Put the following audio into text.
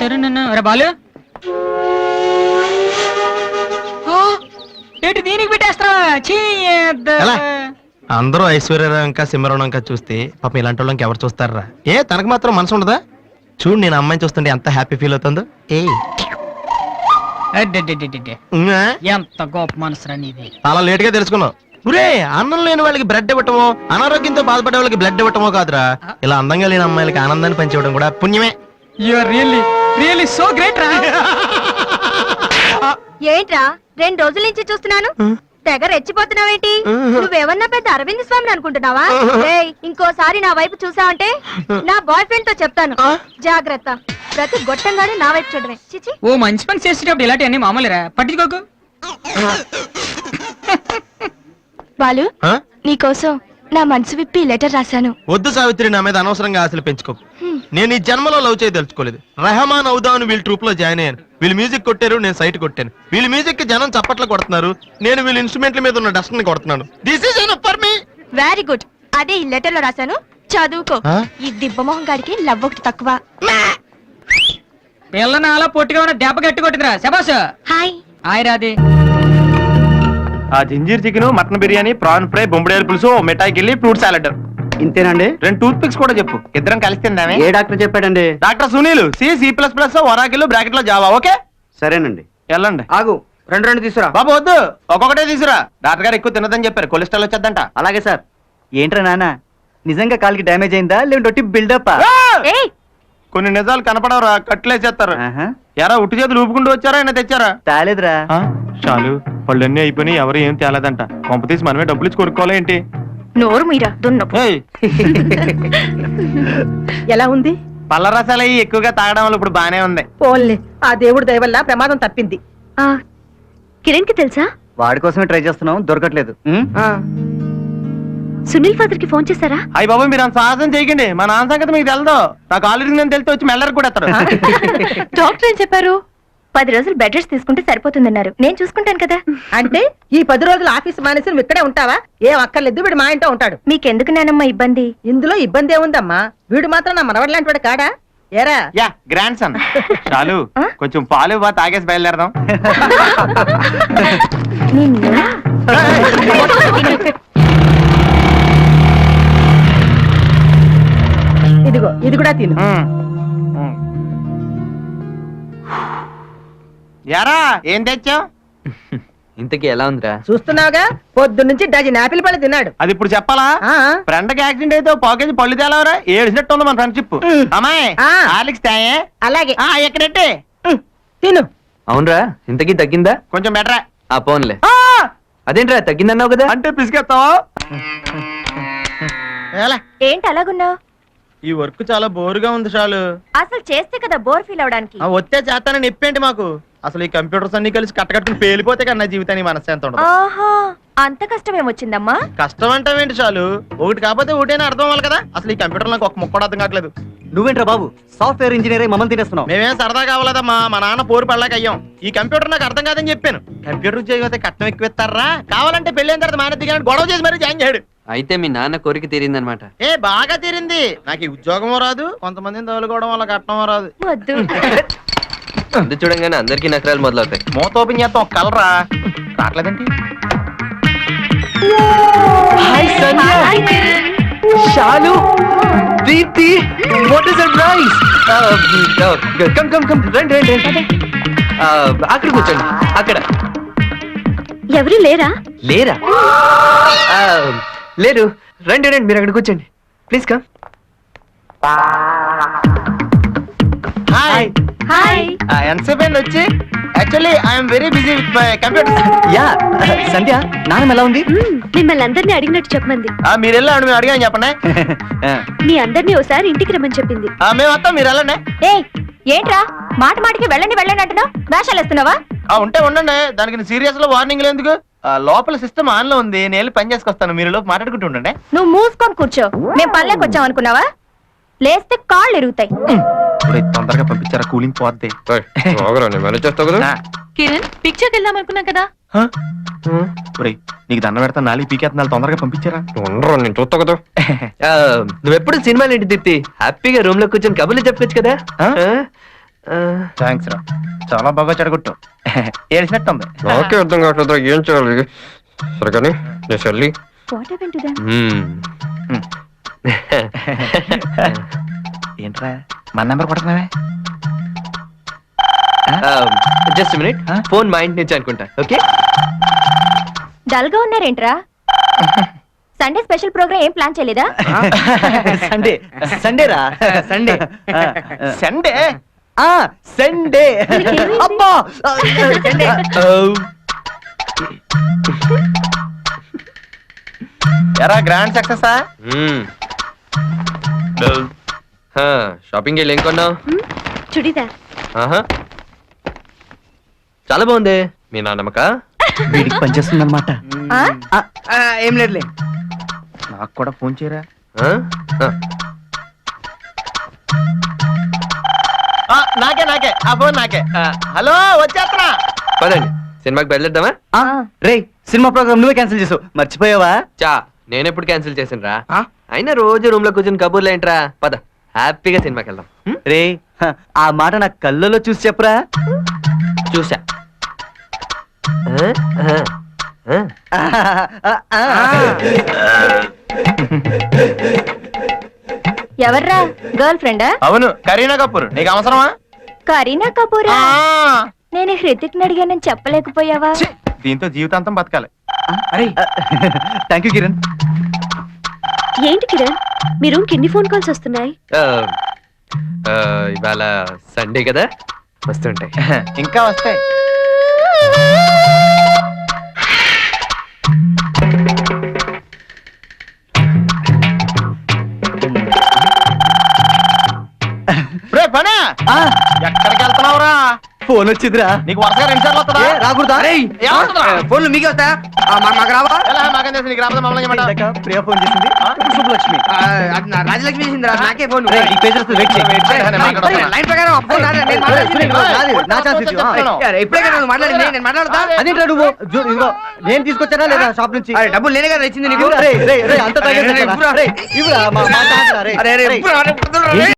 రే బాలు. ఏంటి దీనికి. ఎలా? అందరూ ఐశ్వర్యరావు ఇంకా సింహరావు ఇంకా చూస్తే పాపం ఇలాంటి వాళ్ళకి ఎవరు చూస్తారా? ఏ తనకు మాత్రం మనసు ఉండదా? చూడు నేను అమ్మాయిని చూస్తుంటే ఎంత హ్యాపీ ఫీల్ అవుతుందో. ఏ. ఎంత గొప్ప మనసురా నీది. చాలా లేట్గా తెలుసుకున్నావు. ఒరే అన్నం లేని వాళ్ళకి బ్లడ్ ఇవ్వటమో అనారోగ్యంతో బాధపడే వాళ్ళకి బ్లడ్ ఇవ్వటమో కాదురా. ఇలా అందంగా లేని అమ్మాయిలకి ఆనందాన్ని పంచివ్వడం కూడా పుణ్యమే. You are really really so great రా ఏంట్రా రెండు రోజుల నుంచి చూస్తున్నాను. తెగ రెచ్చిపోతున్నావేంటి? నువ్వేమన్నా పెద్ద అరవింద్ స్వామిని అనుకుంటున్నావా? ఏయ్ ఇంకోసారి నా వైపు చూసావంటే నా బాయ్ ఫ్రెండ్తో చెప్తాను. జాగ్రత్త. ప్రతి గొట్టంగానే నా వైపు చూడమే చిచి. ఓ మంచి పని చేసేటప్పుడు ఇలాంటివన్నీ మామూలురా పట్టించుకోకు. బాలు? నీకోసం నా మనసు విప్పి లెటర్ రాశాను. వద్దు సావిత్రి నా మీద అనవసరంగా ఆశలు పెంచుకోకు నేను ఈ జన్మలో లవ్ చేయ తెలుసుకోలేదు రెహమాన్ అవుదామని వీళ్ళ ట్రూప్లో జాయిన్ అయ్యాను. వీళ్ళు మ్యూజిక్ కొట్టారు నేను సైట్ కొట్టాను. వీళ్ళ మ్యూజిక్కి జనం చప్పట్లు కొడుతున్నారు. నేను వీళ్ళ ఇన్స్ట్రుమెంట్ల మీద ఉన్న డస్ట్ని కొడుతున్నాను this is for me very good అదే ఈ లెటర్లో రాశాను. చదువుకో? ఈ దిబ్బమోహం గారికి లవ్ ఒకటి తక్కువ. పిల్లని అలా పొట్టిగా ఉన్న దెబ్బ గట్టి కొట్టిందిరా. శబాస్ హాయ్ హాయ్ రాధే. ఆ ginger chicken mutton biryani prawn fry బొంబడేరు పులుసు మిఠాయికి వెళ్ళి ఫ్రూట్ సాలెడ్. ఇంతేనండి? రెండు టూత్ పిక్స్ కూడా చెప్పు. ఇద్దరం కలిసి తిందామే. ఏ డాక్టర్ చెప్పాడండి? Doctor Sunil C C plus plus Oracle బ్రాకెట్లో జావా ఓకే? సరేనండి. వెళ్ళండి. ఆగు. రెండు రెండు తీసుకురా. బాబు వద్దు. ఒక్కొక్కటే తీసురా డాక్టర్ గారు ఎక్కువ తినదని చెప్పారు. కొలెస్ట్రాల్ వచ్చేద్దంట. అలాగే సార్. ఏంట్రా నాన్న? నిజంగా కాలికి డ్యామేజ్ అయిందా? లేదంటే బిల్డప్ ఆ! ఏయ్! కొన్ని నిజాలు కనపడవరా? కట్లేసేస్తారు ఎరా ఉట్టి చేతులు ఊపుకుంటూ వచ్చారా? ఆయన తెచ్చారా? తాలేదురా. ఆ, చాలు. పళ్ళన్నీ అయిపోయినాయి ఎవరు ఏం తేలేదంట. కొంప తీసి మనమే డబ్బులు ఇచ్చి కొనుక్కోవాలా ఏంటి? నోరు మీరా? దున్నపు. ఏయ్, ఎలా ఉంది? పళ్ళ రసాలు అయ్యి ఎక్కువగా తాగడం వల్ల ఇప్పుడు బానే ఉంది. పోన్లే. ఆ దేవుడి దయ వల్ల ప్రమాదం తప్పింది. కిరణ్కి తెలుసా? వాడి కోసమే ట్రై చేస్తున్నాం దొరకట్లేదు? సునీల్ ఫాదర్కి ఫోన్ చేశారా? అయ్యి బాబు మీరు అంత సాహసం చేయకండి. మా నాన్న సంగతి మీకు తెలదు. నాకు ఆల్రెడీ నేను తెలితే వచ్చి మెల్లరికి కూడా ఎత్తారు డాక్టర్ ఏం చెప్పారు? పది రోజులు బెడ్ రెస్ట్ తీసుకుంటే సరిపోతుందన్నారు. నేను చూసుకుంటాను కదా. అంటే ఈ పది రోజులు ఆఫీస్ మానేసి నువ్వు ఇక్కడే ఉంటావా? ఏం అక్కర్లేదు వీడు మా ఇంట్లో ఉంటాడు. మీకెందుకు నానమ్మ ఇబ్బంది? ఇందులో ఇబ్బంది ఏముందమ్మా? వీడు మాత్రం నా మనవడి లాంటి వాడు కాడా? ఏరా? యా గ్రాండ్ సన్ చాలు? కొంచెం పాలు బా తాగేసి బయలుదేరదాం. నిన్ను ఇదిగో ఇది కూడా తిను. యారా ఏం తెచ్చావు? ఇంతకీ ఎలా ఉందిరా? చూస్తున్నావుగా? పొద్దు నుంచి డజన్ ఆపిల్ పళ్ళు తిన్నాడు. అది ఇప్పుడు చెప్పాలా? ఆ. ఫ్రెండ్కి యాక్సిడెంట్ అయితే పాకేజ్ పళ్ళు తేలవరా? ఏడిసినట్టు ఉంది మన ఫ్రెండ్షిప్. అమ్మాయి తాయే? అలాగే. ఆ, ఎక్కడెట్టే తిను. అవునరా ఇంతకీ తగ్గిందా? కొంచెం బెటరా ఆ పోన్లే. అదేంట్రా తగ్గిందన్నావు కదా? అంటే పిసికెత్తావా ఏంటి అలాగున్నావు? ఈ వర్క్ చాలా బోరుగా ఉంది చాలు అసలు చేస్తే కదా బోర్ ఫీల్ అవడానికి. వచ్చే చేస్తానని నిప్పేంటి మాకు? అసలు ఈ కంప్యూటర్స్ అన్ని కలిసి కట్టకట్టుకుని పేలిపోతే కన్నా జీవితానికి మనశ్శాంతి ఉండదు. ఆహా అంత కష్టం ఏమొచ్చిందమ్మా కష్టం అంటావేంటి చాలు ఒకటి కాకపోతే ఒకటైనా అర్థం అవ్వాలి కదా. అసలు ఈ కంప్యూటర్ నాకు ఒక ముక్క కూడా అర్థం కావట్లేదు. నువ్వేంట్రా బాబు? సాఫ్ట్వేర్ ఇంజనీర్ మమ్మల్ని తినేస్తున్నావు. మేమేం సరదా కావాలదమ్మా మా నాన్న పోరు పడలేక అయ్యాం. ఈ కంప్యూటర్ నాకు అర్థం కాదని చెప్పాను. కంప్యూటర్ చేయకపోతే కట్నం ఎక్కువ ఇస్తారా కావాలంటే పెళ్ళైన తర్వాత మానేది కానీ గొడవ చేసి మరీ జాయిన్ చేయడు. అయితే మీ నాన్న కోరిక తీరిందనమాట. ఏ బాగా తీరింది. నాకు ఈ ఉద్యోగం రాదు కొంతమందిని తగులుకోవడం వల్ల కట్నం రాదు. వద్దు. ముందు చూడంగానే అందరికీ నకరాలు మొదలవుతాయి. మూత ఓపెన్ చేస్తాం ఒక కలరా? రావట్లేదేంటి? Shalu Deepti what is surprise come come come రండి రండి రండి. Uh, అక్కడ కూర్చోండి. అక్కడ. ఎవరు లేరా? లేరా? లేరు రండి రండి మీరు అక్కడ కూర్చోండి ప్లీజ్ కమ్ హాయ్ హాయ్ ఎంతసేపు అయింది వచ్చి? Actually I'm very busy with my computer yeah Sandhya నాన్నమ్మ ఎలా ఉంది? మిమ్మల్ని అందరినీ అడిగినట్టు చెప్పమంది. మీరు వెళ్ళండి మేము అడిగాను చెప్పండి. మీ అందరినీ ఒకసారి ఇంటికి రమ్మని చెప్పింది. ఆ, మేము వస్తాం మీరు వెళ్ళండి. ఏ ఏంట్రా? మాట మాటికి వెళ్ళండి వెళ్ళండి అంటున్నావు. వేషాలు వేస్తున్నావా? ఆ, ఉంటే ఉండండి. దానికి సీరియస్లో వార్నింగ్ ఎందుకు? లోపల సిస్టమ్ ఆన్లో ఉంది. నేను పని చేసుకొస్తాను. మీరు లోపు మాట్లాడుకుంటూ ఉండండి. నువ్వు మూసుకొని కూర్చో. మేము పల్లెకి వచ్చాం అనుకున్నావా? లేస్తే కాళ్ళు ఎరుగుతాయి. తొందరగా పంపించారా? కూలింగ్ పోద్ది. కిరణ్ పిక్చర్కి వెళ్దాం అనుకున్నాం కదా. నీకు దండ పెడతా నాలుగు పీకేస్తున్నాను తొందరగా పంపించారా? నేను చూస్తా కదా. నువ్వెప్పుడు సినిమాలు ఏంటి దీప్తి? హ్యాపీగా రూమ్లో కూర్చొని కబుర్లు చెప్పొచ్చు కదా? థ్యాంక్స్ రా. చాలా బాగా చెడగొట్టు. ఏడిసినట్టుంది నాకే అర్థం కావట్లేదు ఏం చేయాలి? సరే కానీ నేను చెల్లి. ఏంట్రా? మన నెంబర్ కొడుతున్నావే? జస్ట్ మినిట్ ఫోన్ మా ఇంటి నుంచి అనుకుంటా ఓకే డల్గా ఉన్నారేంట్రా? సండే స్పెషల్ ప్రోగ్రామ్ ఏం ప్లాన్ చేయలేదా? సండే సండే రా? Sunday Sunday Sunday. వీళ్ళకేమైంది? అబ్బా సండే. ఎరా గ్రాండ్ సక్సెసా షాపింగ్ వెళ్ళి ఏం కొన్నావు? చుడిదార్. ఆహా. చాలా బాగుంది. మీ నాన్నమ్మక వీడికి పనిచేస్తుంది అనమాట ఆ? ఏం లేదులే. నాకు కూడా ఫోన్ చేయరా? నాకే ఆ ఫోన్ నాకే. హలో వచ్చేస్తున్నా. పదండి సినిమాకి బయలుదేద్దామా రే సినిమా ప్రోగ్రామ్ నువ్వే క్యాన్సిల్ చేసావు మర్చిపోయావా? చా నేను ఎప్పుడు క్యాన్సిల్ చేసిన రా అయినా రోజు రూమ్లో కూర్చొని కబుర్లు ఏంట్రా? పద హ్యాపీగా సినిమాకి వెళ్దాం? రే హ, ఆ మాట నా కళ్ళలో చూసి చెప్పరా? చూసా. ఎవర్రా? గర్ల్ ఫ్రెండా అవును కరీనా కపూర్. నీకు అవసరమా? కరీనా కపూరా. నేను హృతిక్ అడిగానని చెప్పలేకపోయావా? దీంతో జీవితాంతం బతకాలి. థ్యాంక్ యూ కిరణ్ ఏంటి కిరణ్? మీ రూమ్కి ఎన్ని ఫోన్ కాల్స్ వస్తున్నాయి? ఇవాళ సండే కదా? వస్తుంటాయి. ఇంకా వస్తాయి. రే పనే? ఫోన్ వచ్చిందిరా. నీకు వరుసగా రెండు సార్లు వస్తుందా? రాకూడదా? ఫోన్లు మీకే మాకు రావా? మాకేం తెలుసు నీకు రాబోతే మమ్మల్ని ఏమంటా ప్రియ ఫోన్ చేసింది. శుభలక్ష్మి రాజలక్ష్మి చేసిందిరా నాకే ఫోన్. ఈ పేజ్ వస్తుంది వెయిట్ చేయి. లైన్ ప్రకారం ఫోన్ రాదా? నేను మాట్లాడేది రాదు, నా ఛాన్స్ ఇది. ఆ. ఇప్పుడే కదా నువ్వు మాట్లాడింది నేను మాట్లాడతా అదేంట్రా నువ్వు? జూ- ఇదిగో నేను తీసుకొచ్చానా లేదా షాప్ నుంచి? అరే, డబ్బులు నేనే కదా ఇచ్చింది నీకు? రేయ్, రేయ్, రేయ్, అంత తాగేసి అరే, వచ్చారా? ఇవ్వురా. రేయ్, ఇవ్వురా, మా- మా ఛాన్స్ రా, రేయ్. అరే, రేయ్.